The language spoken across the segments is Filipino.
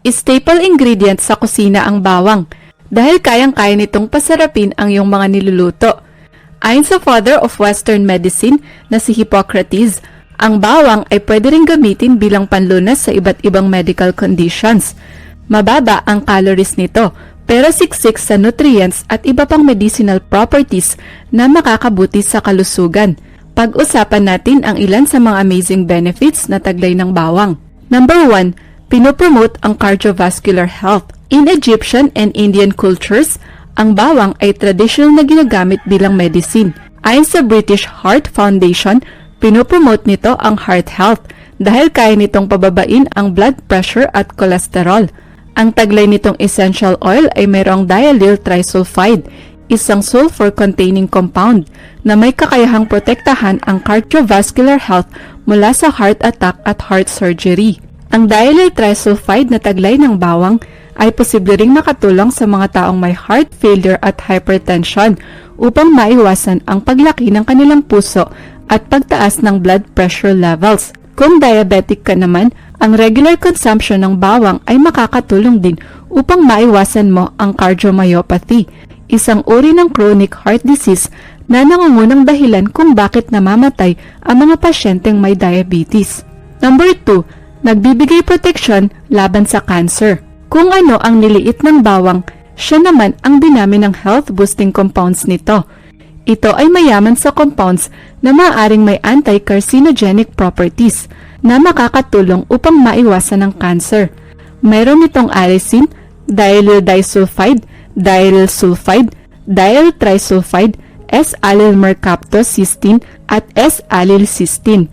Staple ingredient sa kusina ang bawang dahil kayang-kaya nitong pasarapin ang iyong mga niluluto. Ayon sa father of Western medicine na si Hippocrates, ang bawang ay pwede rin gamitin bilang panlunas sa iba't ibang medical conditions. Mababa ang calories nito, pero siksik sa nutrients at iba pang medicinal properties na makakabuti sa kalusugan. Pag-usapan natin ang ilan sa mga amazing benefits na taglay ng bawang. Number 1, pinopromote ang cardiovascular health. In Egyptian and Indian cultures, ang bawang ay traditional na ginagamit bilang medicine. Ayon sa British Heart Foundation, pinopromote nito ang heart health dahil kaya nitong pababain ang blood pressure at cholesterol. Ang taglay nitong essential oil ay mayroong diallyl trisulfide, isang sulfur-containing compound na may kakayahang protektahan ang cardiovascular health mula sa heart attack at heart surgery. Ang diallyl trisulfide na taglay ng bawang ay posible ring makatulong sa mga taong may heart failure at hypertension upang maiwasan ang paglaki ng kanilang puso at pagtaas ng blood pressure levels. Kung diabetic ka naman, ang regular consumption ng bawang ay makakatulong din upang maiwasan mo ang cardiomyopathy, isang uri ng chronic heart disease na nangungunang dahilan kung bakit namamatay ang mga pasyenteng may diabetes. Number 2, nagbibigay proteksyon laban sa cancer. Kung ano ang niliit ng bawang, siya naman ang dinami ng health-boosting compounds nito. Ito ay mayaman sa compounds na maaaring may anti-carcinogenic properties na makakatulong upang maiwasan ang cancer. Mayroon itong allicin, diallyl disulfide, diallyl sulfide, diallyl trisulfide, S-allyl mercaptocystine at S-allyl cysteine.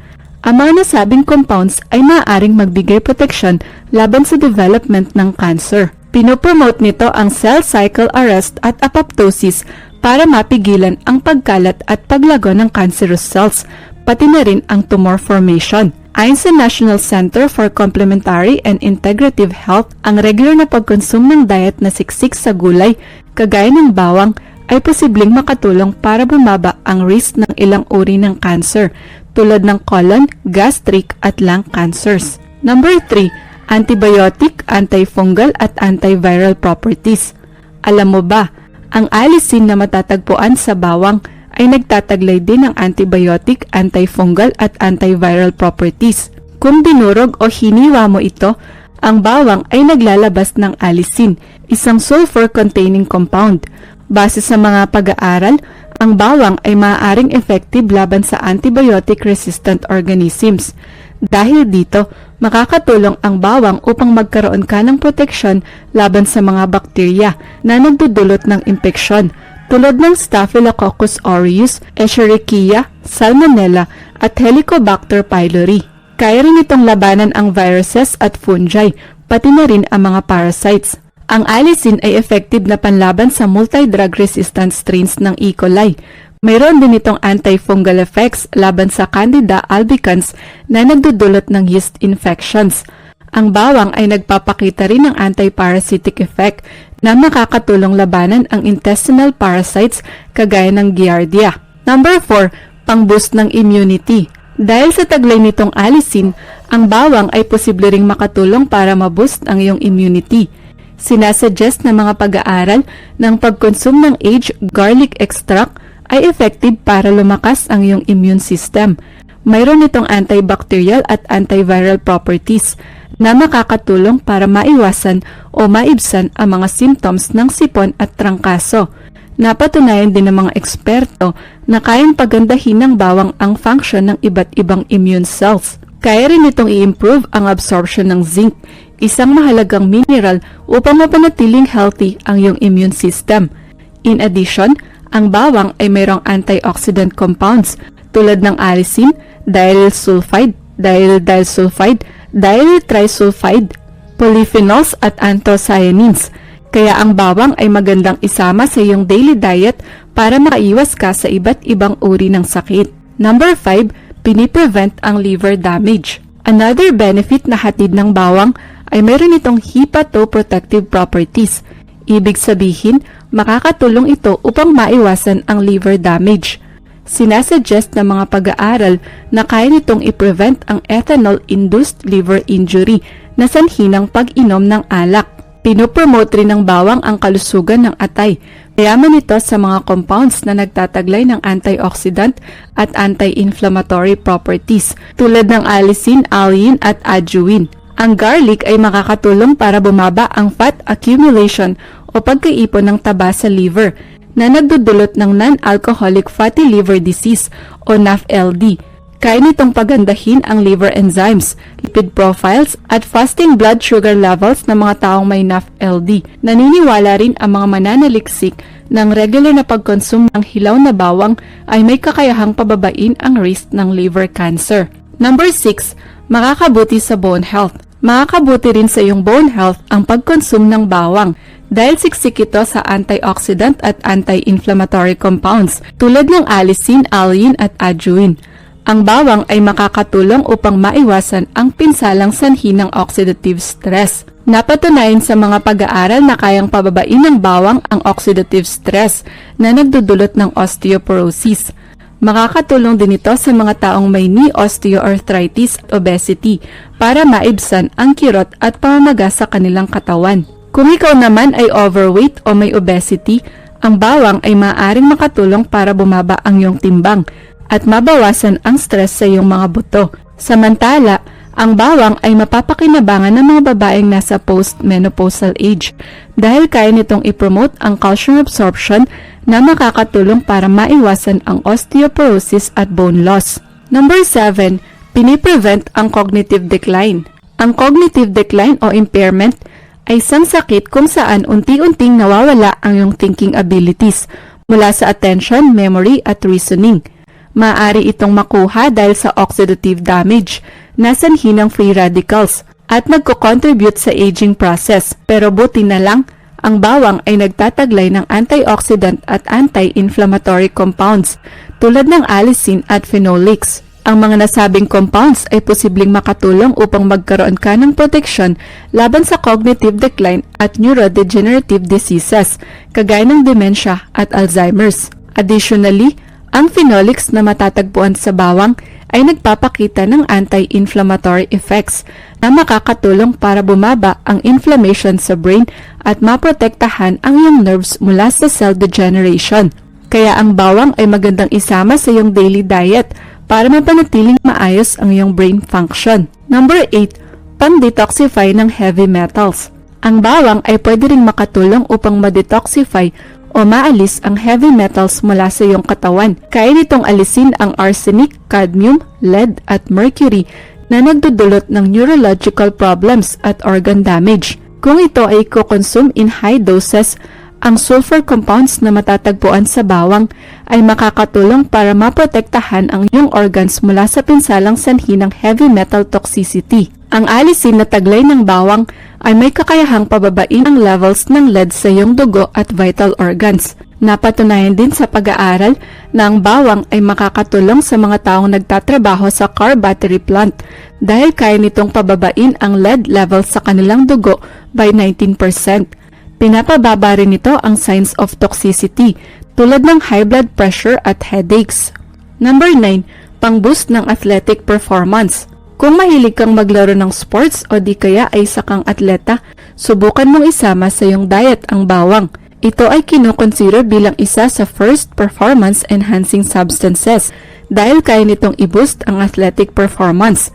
Ang mga nasabing compounds ay maaaring magbigay proteksyon laban sa development ng cancer. Pinopromote nito ang cell cycle arrest at apoptosis para mapigilan ang pagkalat at paglago ng cancerous cells, pati na rin ang tumor formation. Ayon sa National Center for Complementary and Integrative Health, ang regular na pagkonsum ng diet na siksik sa gulay, kagaya ng bawang, ay posibleng makatulong para bumaba ang risk ng ilang uri ng cancer tulad ng colon, gastric at lung cancers. Number 3, antibiotic, antifungal at antiviral properties. Alam mo ba, ang alisin na matatagpuan sa bawang ay nagtataglay din ng antibiotic, antifungal at antiviral properties. Kung binurog o hiniwa mo ito, ang bawang ay naglalabas ng alisin, isang sulfur-containing compound. Base sa mga pag-aaral, ang bawang ay maaaring effective laban sa antibiotic-resistant organisms. Dahil dito, makakatulong ang bawang upang magkaroon ka ng proteksyon laban sa mga bakterya na nagdudulot ng impeksyon tulad ng Staphylococcus aureus, Escherichia, Salmonella at Helicobacter pylori. Kaya rin itong labanan ang viruses at fungi, pati na rin ang mga parasites. Ang allicin ay effective na panlaban sa multi-drug resistant strains ng E. coli. Mayroon din itong antifungal effects laban sa Candida albicans na nagdudulot ng yeast infections. Ang bawang ay nagpapakita rin ng antiparasitic effect na makakatulong labanan ang intestinal parasites kagaya ng Giardia. Number 4, pang-boost ng immunity. Dahil sa taglay nitong allicin, ang bawang ay posible ring makatulong para ma-boost ang iyong immunity. Sinasuggest ng mga pag-aaral ng pagkonsum ng aged garlic extract ay effective para lumakas ang iyong immune system. Mayroon itong antibacterial at antiviral properties na makakatulong para maiwasan o maibsan ang mga symptoms ng sipon at trangkaso. Napatunayan din ng mga eksperto na kayang pagandahin ng bawang ang function ng iba't ibang immune cells. Kaya rin itong i-improve ang absorption ng zinc, isang mahalagang mineral upang mapanatiling healthy ang iyong immune system. In addition, ang bawang ay mayroong antioxidant compounds tulad ng allicin, diallyl sulfide, diallyl disulfide, diallyl trisulfide, polyphenols at anthocyanins. Kaya ang bawang ay magandang isama sa iyong daily diet para makaiwas ka sa iba't ibang uri ng sakit. Number 5, piniprevent ang liver damage. Another benefit na hatid ng bawang ay mayroon itong hepatoprotective properties. Ibig sabihin, makakatulong ito upang maiwasan ang liver damage. Sinasuggest ng mga pag-aaral na kaya nitong i-prevent ang ethanol-induced liver injury na sanhi ng pag-inom ng alak. Pinopromote rin ng bawang ang kalusugan ng atay. Mayaman ito sa mga compounds na nagtataglay ng antioxidant at anti-inflammatory properties tulad ng allicin, allicin at adjuin. Ang garlic ay makakatulong para bumaba ang fat accumulation o pagkaipon ng taba sa liver na nagdudulot ng non-alcoholic fatty liver disease o NAFLD. Kaya nitong pagandahin ang liver enzymes, lipid profiles at fasting blood sugar levels ng mga taong may NAFLD. Naniniwala rin ang mga mananaliksik ng regular na pagkonsum ng hilaw na bawang ay may kakayahang pababain ang risk ng liver cancer. Number 6, makakabuti sa bone health. Makakabuti rin sa iyong bone health ang pagkonsum ng bawang dahil siksik ito sa antioxidant at anti-inflammatory compounds tulad ng allicin, allicin at adjuin. Ang bawang ay makakatulong upang maiwasan ang pinsalang sanhi ng oxidative stress. Napatunayan sa mga pag-aaral na kayang pababain ng bawang ang oxidative stress na nagdudulot ng osteoporosis. Makakatulong din ito sa mga taong may knee osteoarthritis at obesity para maibsan ang kirot at pamamaga sa kanilang katawan. Kung ikaw naman ay overweight o may obesity, ang bawang ay maaaring makatulong para bumaba ang iyong timbang at mabawasan ang stress sa iyong mga buto. Samantala, ang bawang ay mapapakinabangan ng mga babaeng nasa post-menopausal age dahil kaya nitong ipromote ang calcium absorption na makakatulong para maiwasan ang osteoporosis at bone loss. Number 7, piniprevent ang cognitive decline. Ang cognitive decline o impairment ay isang sakit kung saan unti-unting nawawala ang iyong thinking abilities mula sa attention, memory at reasoning. Maaari itong makuha dahil sa oxidative damage na sanhi ng free radicals at nagko-contribute sa aging process. Pero buti na lang, ang bawang ay nagtataglay ng antioxidant at anti-inflammatory compounds tulad ng allicin at phenolics. Ang mga nasabing compounds ay posibleng makatulong upang magkaroon ka ng proteksyon laban sa cognitive decline at neurodegenerative diseases kagaya ng dementia at Alzheimer's. Additionally, ang phenolics na matatagpuan sa bawang ay nagpapakita ng anti-inflammatory effects na makakatulong para bumaba ang inflammation sa brain at maprotektahan ang iyong nerves mula sa cell degeneration. Kaya ang bawang ay magandang isama sa iyong daily diet para mapanatiling maayos ang iyong brain function. Number 8, pang-detoxify ng heavy metals. Ang bawang ay pwede ring makatulong upang ma-detoxify o maalis ang heavy metals mula sa iyong katawan. Kaya nitong alisin ang arsenic, cadmium, lead at mercury na nagdudulot ng neurological problems at organ damage. Kung ito ay kukonsume in high doses, ang sulfur compounds na matatagpuan sa bawang ay makakatulong para maprotektahan ang iyong organs mula sa pinsalang sanhi ng heavy metal toxicity. Ang alisin na taglay ng bawang ay may kakayahang pababain ang levels ng lead sa iyong dugo at vital organs. Napatunayan din sa pag-aaral na ang bawang ay makakatulong sa mga taong nagtatrabaho sa car battery plant dahil kaya nitong pababain ang lead levels sa kanilang dugo by 19%. Pinapababa rin ito ang signs of toxicity tulad ng high blood pressure at headaches. Number 9, pang-boost ng athletic performance. Kung mahilig kang maglaro ng sports o di kaya ay isa kang atleta, subukan mong isama sa iyong diet ang bawang. Ito ay kinukonsider bilang isa sa first performance enhancing substances dahil kaya nitong i-boost ang athletic performance.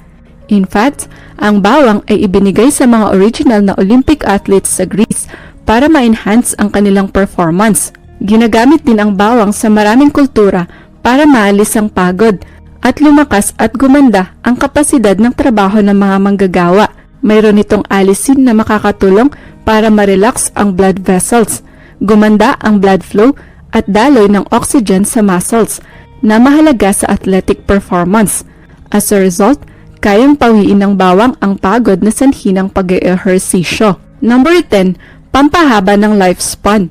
In fact, ang bawang ay ibinigay sa mga original na Olympic athletes sa Greece para ma-enhance ang kanilang performance. Ginagamit din ang bawang sa maraming kultura para maalis ang pagod at lumakas at gumanda ang kapasidad ng trabaho ng mga manggagawa. Mayroon itong alisin na makakatulong para ma-relax ang blood vessels, gumanda ang blood flow at daloy ng oxygen sa muscles na mahalaga sa athletic performance. As a result, kayang pawiin ng bawang ang pagod na sanhi ng pag-ehersisyo. Number 10, pampahaba ng lifespan.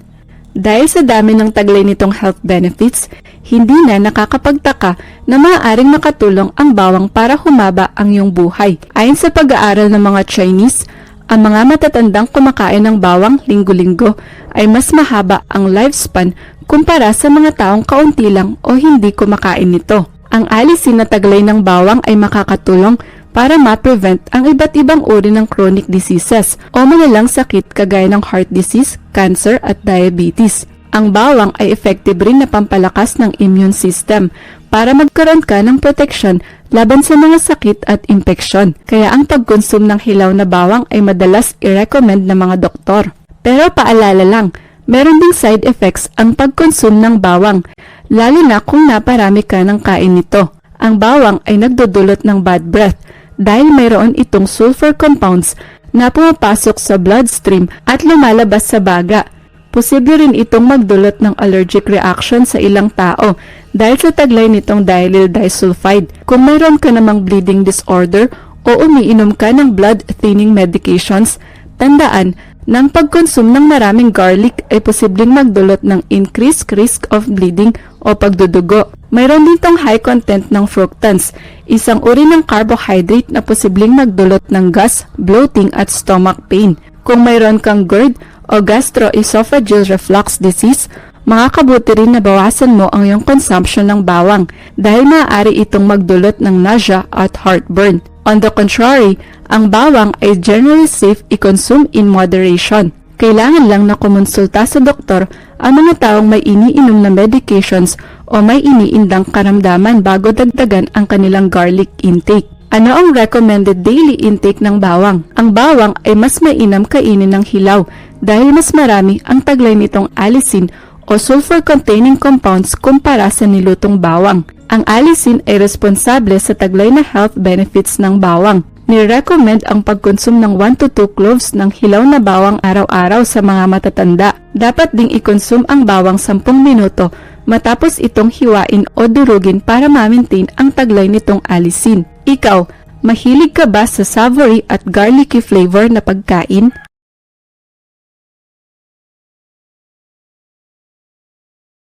Dahil sa dami ng taglay nitong health benefits, hindi na nakakapagtaka na maaaring makatulong ang bawang para humaba ang iyong buhay. Ayon sa pag-aaral ng mga Chinese, ang mga matatandang kumakain ng bawang linggo-linggo ay mas mahaba ang lifespan kumpara sa mga taong kaunti lang o hindi kumakain nito. Ang alisin na taglay ng bawang ay makakatulong para ma-prevent ang iba't ibang uri ng chronic diseases o malalang sakit kagaya ng heart disease, cancer at diabetes. Ang bawang ay effective rin na pampalakas ng immune system para magkaroon ka ng proteksyon laban sa mga sakit at impeksyon. Kaya ang pagkonsume ng hilaw na bawang ay madalas i-recommend ng mga doktor. Pero paalala lang, meron ding side effects ang pagkonsume ng bawang, lalo na kung naparami ka ng kain nito. Ang bawang ay nagdudulot ng bad breath dahil mayroon itong sulfur compounds na pumapasok sa bloodstream at lumalabas sa baga. Posible rin itong magdulot ng allergic reaction sa ilang tao dahil sa taglay nitong diallyl disulfide. Kung mayroon ka namang bleeding disorder o umiinom ka ng blood thinning medications, tandaan na ang pagkonsum ng maraming garlic ay posibleng magdulot ng increased risk of bleeding o pagdudugo. Mayroon din tong high content ng fructans, isang uri ng carbohydrate na posibleng magdulot ng gas, bloating at stomach pain. Kung mayroon kang GERD o gastroesophageal reflux disease, makakabuti rin na bawasan mo ang iyong consumption ng bawang dahil maaari itong magdulot ng nausea at heartburn. On the contrary, ang bawang ay generally safe i-consume in moderation. Kailangan lang na kumonsulta sa doktor ang mga taong may iniinom na medications o may iniindang karamdaman bago dagdagan ang kanilang garlic intake. Ano ang recommended daily intake ng bawang? Ang bawang ay mas mainam kainin ng hilaw dahil mas marami ang taglay nitong allicin o sulfur-containing compounds kumpara sa nilutong bawang. Ang allicin ay responsable sa taglay na health benefits ng bawang. Nirecommend ang pagkonsum ng 1 to 2 cloves ng hilaw na bawang araw-araw sa mga matatanda. Dapat ding ikonsum ang bawang 10 minuto matapos itong hiwain o durugin para ma-maintain ang taglay nitong allicin. Ikaw, mahilig ka ba sa savory at garlicky flavor na pagkain?